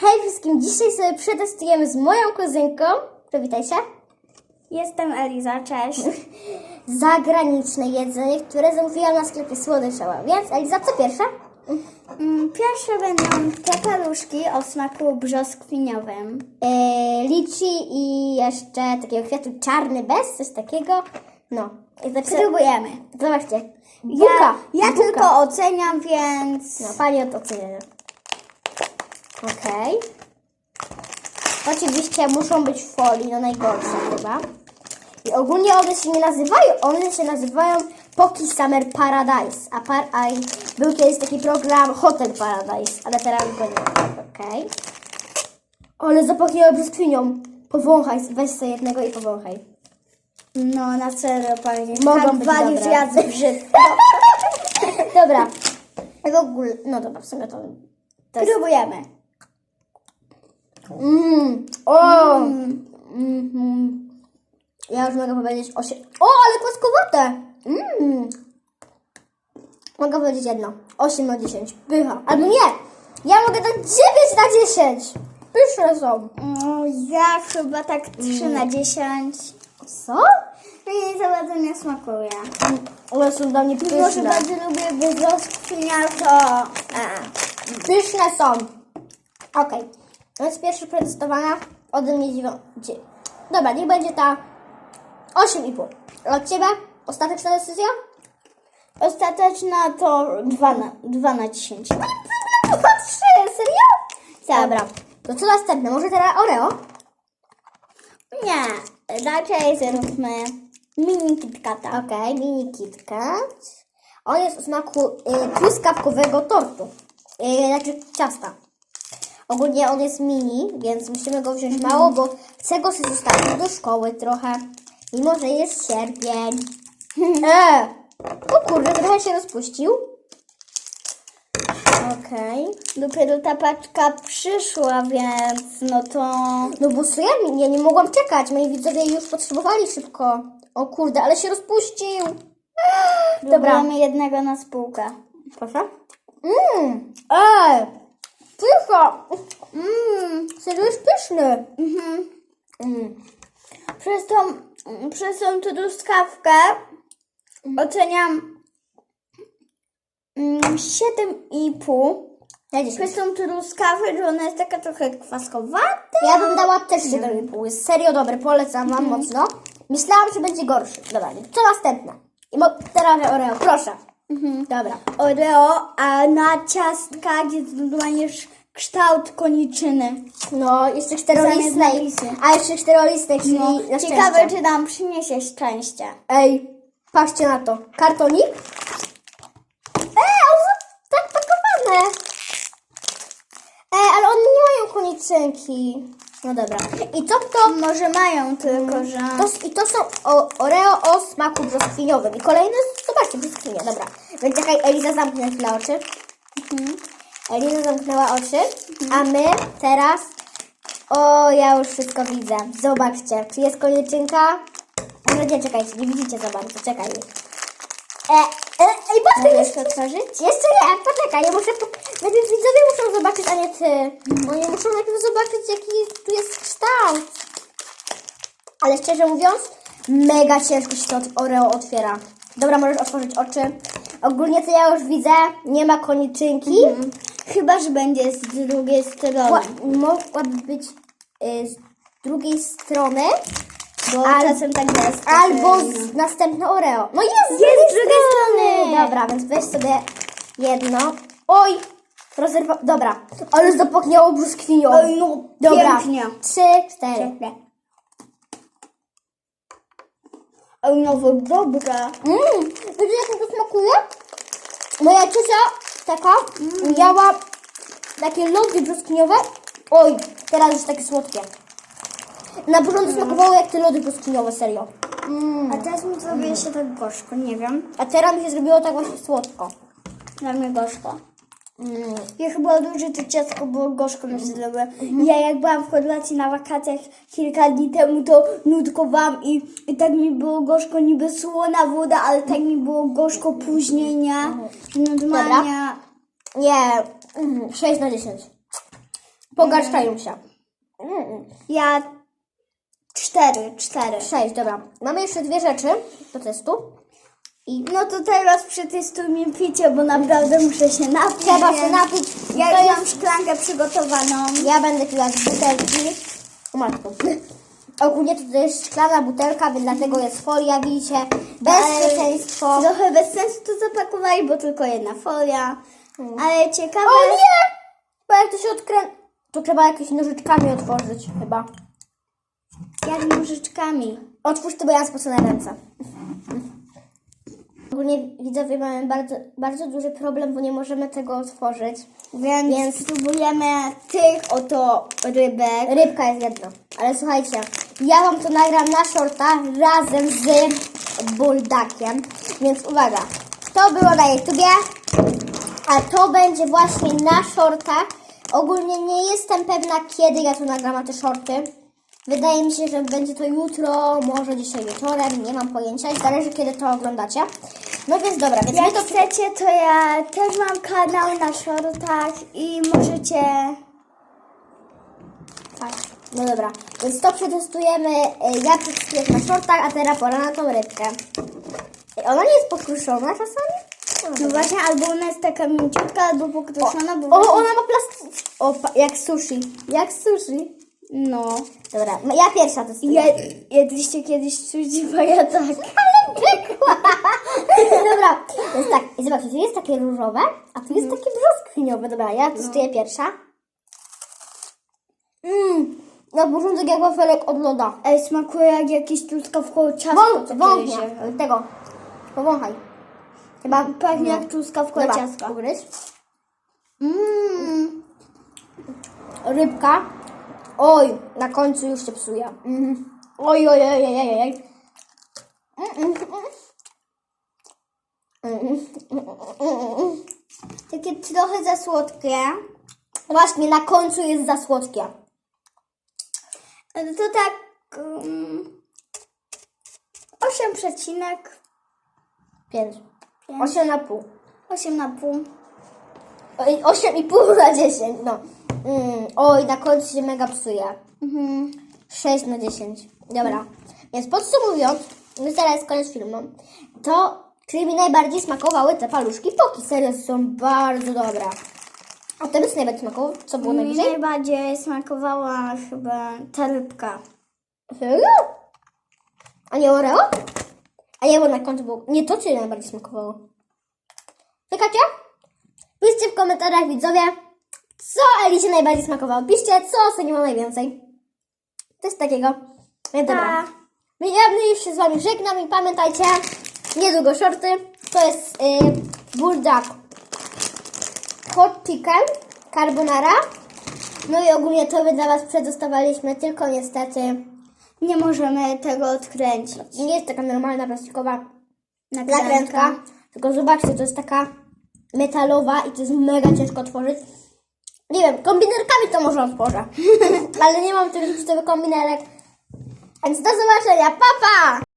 Hej wszystkim, dzisiaj sobie przetestujemy z moją kuzynką, przywitaj się, Jestem Eliza, cześć. zagraniczne jedzenie, które zamówiłam na sklepie Słodyczoła. Więc Eliza, co pierwsza? Mm, Pierwsze będą te paluszki o smaku brzoskwiniowym. Liczy i jeszcze takiego kwiatu czarny bez, coś takiego. No. Spróbujemy. Zobaczcie. Ja, Buka. ja buka. tylko oceniam, więc... No, pani od oceniania. Okej. Oczywiście muszą być w folii, no najgorsze chyba. I ogólnie one się nie nazywają, one się nazywają Poki Summer Paradise. A, par, a był kiedyś taki program Hotel Paradise, ale teraz go nie ma. Okej. Ale zapachniały brzoskwinią. Powąchaj, weź sobie jednego i powąchaj. No, na serio, panie. Mogą tak być dobre. jadz brzydko. Dobra. W ogóle, no dobra, w sumie to... to jest... Mmm, o! Mhm. Ja już mogę powiedzieć osiem. O, ale kłaskowate! Mmm. Mogę powiedzieć jedno. 8 na 10. Pycha. Albo nie! Ja mogę dać 9 na 10! Pyszne są. No, ja chyba tak 3 na 10. Co? No i za bardzo nie smakuje. One są dla mnie Mimo, że pyszne. bardzo lubię brzoskwinia, to... A. Pyszne są. Okej. To jest pierwsza przetestowana ode mnie dziewię- Dobra, niech będzie ta 8,5. Od Ciebie? Ostateczna decyzja? Ostateczna to 2 na, 2 na 10. Trzy, serio? Dobra. To co następne? Może teraz Oreo? Nie, raczej zróbmy mini KitKata. Okej, mini KitKat. On jest o smaku y, truskawkowego tortu. Y, znaczy ciasta. Ogólnie on jest mini, więc musimy go wziąć mało, bo chcę go sobie zostawić do szkoły trochę. Mimo, że jest sierpień. E! O kurde, trochę się rozpuścił. Okej. Dopiero ta paczka przyszła, więc no to... No bo co ja, ja nie mogłam czekać. Moi widzowie już potrzebowali szybko. O kurde, ale się rozpuścił. Dobra. Mamy jednego na spółkę. Proszę. Mmm, ej, pycha. Mmm, Serio jest pyszny. mhm. Mm. Przez tą, przez tą truskawkę oceniam mm, 7,5. Ja, dziesięć. Przez tą truskawkę, że ona jest taka trochę kwaskowata. ja bym dała też 7,5. Jest serio dobry, polecam wam mocno. Myślałam, że będzie gorszy. Dobra, co następne? I mo- teraz Oreo, proszę. Dobra. Oreo, a na ciastkach jest normalnie sz- kształt koniczyny. No, jeszcze czterolistnej. Zamiast napisy. A jeszcze czterolistnej, czyli No, na ciekawe, szczęście. czy nam przyniesie szczęście. Ej, patrzcie na to. Kartonik. Ej, on są tak pakowane. Ej, ale one nie mają koniczynki. No dobra. I co to? Może mają, tylko że... to I to są o, Oreo o smaku brzoskwiniowym. I kolejne, zobaczcie, brzoskwinie. Dobra. Więc czekaj, Eliza zamknę chwilę oczy. Mhm. Eliza zamknęła oczy. A my teraz... O, ja już wszystko widzę. Zobaczcie, czy jest koniczynka? No nie, czekajcie, nie widzicie za bardzo, czekaj. E, e, ej, patrz, Mogę jeszcze, jeszcze otworzyć? jeszcze nie, poczekaj, ja muszę, po- najpierw widzowie muszą zobaczyć, a nie ty. Oni muszą najpierw zobaczyć, jaki tu jest kształt. Ale szczerze mówiąc, mega ciężko się to od Oreo otwiera. Dobra, możesz otworzyć oczy. Ogólnie to ja już widzę, nie ma koniczynki. Chyba, że będzie z drugiej strony. Ła- mogłaby być y, z drugiej strony. Bo Al- czasem tak jest. Albo czasem- z następne Oreo. No jest, z Jest drugiej z drugiej strony. Dobra, więc weź sobie jedno. Oj! Rozerwa... Dobra, ale zapachniało brzoskwinią. Oj, no, Dobra, pięknie. trzy, cztery. Oj, no, bo dobre. Mmm, wiecie jak mi to smakuje? Moja ciocia taka miała takie lody brzoskwiniowe. Oj, teraz już takie słodkie. Na początku smakowało jak te lody brzoskwiniowe, serio. Mm. A teraz mi zrobiło się tak gorzko, nie wiem. A teraz mi się zrobiło tak właśnie słodko. Dla mnie gorzko. Ja chyba duże to ciastko było gorzko się zrobiło. Ja jak byłam w Chorwacji na wakacjach kilka dni temu, to nudkowałam i, i tak mi było gorzko, niby słona woda, ale tak mi było gorzko później, nie? Normalnie... Nie, mm, 6 na 10. Pogarszczają się. Ja cztery, cztery. Sześć, dobra. Mamy jeszcze dwie rzeczy do testu. I no to teraz przetestuj mi picie, bo naprawdę muszę się napić. Trzeba się napić. Ja To mam szklankę przygotowaną. Ja będę piła z butelki. O matko. Ogólnie to jest szklana butelka, więc dlatego jest folia, widzicie. Bezpieczeństwo. Trochę bez sensu to zapakowali, bo tylko jedna folia. Ale ciekawe. O nie! Bo jak to się odkręca... To trzeba jakimiś nożyczkami otworzyć chyba. Jak nożyczkami. Otwórz ty, bo ja spocone ręce. Ogólnie widzowie mamy bardzo, bardzo duży problem, bo nie możemy tego otworzyć. Więc, Więc- spróbujemy tych oto rybek. Rybka jest jedna. Ale słuchajcie, ja wam to nagram na shorta razem z buldakiem. Więc uwaga, to było na YouTubie, a to będzie właśnie na shortach. Ogólnie nie jestem pewna, kiedy ja to nagram na te shorty. Wydaje mi się, że będzie to jutro, może dzisiaj wieczorem, nie mam pojęcia, zależy kiedy to oglądacie. No więc dobra, więc my Jak to chcecie, to ja też mam kanał na shortach i możecie... Tak. No dobra, więc to przetestujemy. e, Ja przetestuję na shortach, a teraz pora na tą rybkę. Ona nie jest pokruszona czasami? No właśnie, albo ona jest taka mięciutka, albo pokruszona, bo... O, ona ma plastik. O, jak sushi. Jak sushi. No. Dobra, no ja pierwsza testuję. Je, jedliście kiedyś bo ja tak. Ale pykła. Dobra, jest tak. I zobaczcie, tu jest takie różowe, a tu jest takie brzoskwiniowe. Dobra, ja testuję pierwsza. Mmm, na porządek jak wafelek od loda. Ej, smakuje jak jakieś truskawkowe ciasto. Co kiedyś je- Tego. Powąchaj. Chyba Pachnie jak truskawkowe Dobra, ciasto. ugryź. Mmm. Rybka. Oj, na końcu już się psuje. Mhm. Oj, oj, oj, oj, oj, oj. Mm, mm, mm. Takie trochę za słodkie. Właśnie, na końcu jest za słodkie. To tak... Um, 8 przecinek. Pięć. Pięć. Osiem na pół. 8 na pół. Oj, Osiem i pół na dziesięć, no. Mm, oj, na końcu się mega psuje. Mhm. 6 na 10. Dobra. Więc podsumowując, już teraz koniec filmu, to czyli mi najbardziej smakowały te paluszki poki. Serio, są bardzo dobre. A tobie co najbardziej smakowało? Co było Mi najbliżej? najbardziej smakowała chyba ta rybka. Serio? A nie Oreo? A nie, bo na końcu było... Nie, to ci najbardziej smakowało. Czekacie? Piszcie w komentarzach, widzowie, co Elisie najbardziej smakowało. Piszcie, co oceniło najwięcej. To jest takiego. Więc dobra. My ja już się z wami żegnam i pamiętajcie, niedługo shorty. To jest yy, bulldog hot chicken carbonara. No i ogólnie to my dla was przedostawaliśmy, tylko niestety Nie możemy tego odkręcić. nie jest taka normalna plastikowa Nakrętka. nakrętka. Tylko zobaczcie, to jest taka metalowa i to jest mega ciężko otworzyć. Nie wiem, kombinerkami to może otworzę. Ale nie mam tych żeby kombinerek. Więc do zobaczenia, papa! Pa!